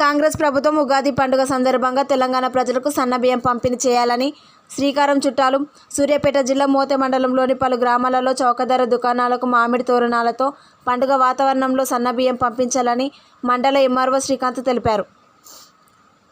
కాంగ్రెస్ ప్రభుత్వం ఉగాది పండుగ సందర్భంగా తెలంగాణ ప్రజలకు సన్నబియ్యం పంపిణీ చేయాలని శ్రీకారం చుట్టాలు. సూర్యాపేట జిల్లా మోతే మండలంలోని పలు గ్రామాలలో చౌకధర దుకాణాలకు మామిడి తోరణాలతో పండుగ వాతావరణంలో సన్నబియ్యం పంపించాలని మండల ఎంఆర్ఓ శ్రీకాంత్ తెలిపారు.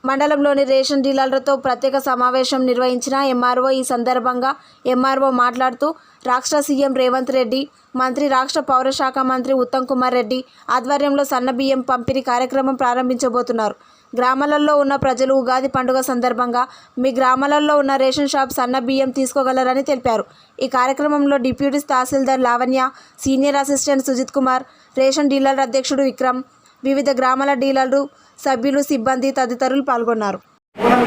మండలంలోని రేషన్ డీలర్లతో ప్రత్యేక సమావేశం నిర్వహించిన ఎంఆర్ఓ ఈ సందర్భంగా ఎంఆర్ఓ మాట్లాడుతూ రాష్ట్ర సీఎం రేవంత్ రెడ్డి మంత్రి రాష్ట్ర పౌర శాఖ మంత్రి ఉత్తమ్ కుమార్ రెడ్డి ఆధ్వర్యంలో సన్నబియ్యం పంపిణీ కార్యక్రమం ప్రారంభించబోతున్నారు. గ్రామాలలో ఉన్న ప్రజలు ఉగాది పండుగ సందర్భంగా మీ గ్రామాలలో ఉన్న రేషన్ షాప్ సన్న బియ్యం తీసుకోగలరని తెలిపారు. ఈ కార్యక్రమంలో deputy tahsildar Lavanya senior assistant Sujith Kumar ration dealer అధ్యక్షుడు విక్రమ్ వివిధ గ్రామాల డీలర్లు సభ్యులు సిబ్బంది తదితరులు పాల్గొన్నారు. మూలం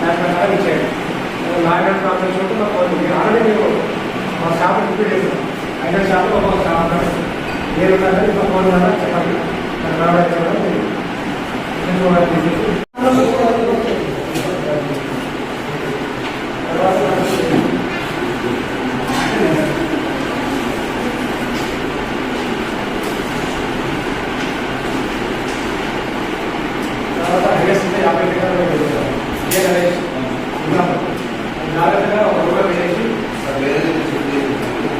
దాని ప్రకారం ఇచ్చేయండి లాగర్ ప్రాబ్లమ్ చూస్తే మా ఫోన్ మీరు ఆల్రెడీ మీరు మా షాప్ రిపీట్ చేశారు ఐదో షాప్ ఒక షాప్ ఏ ఉన్నారో ఫోన్ చెప్పండి నాకు రావడం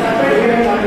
సపరేట్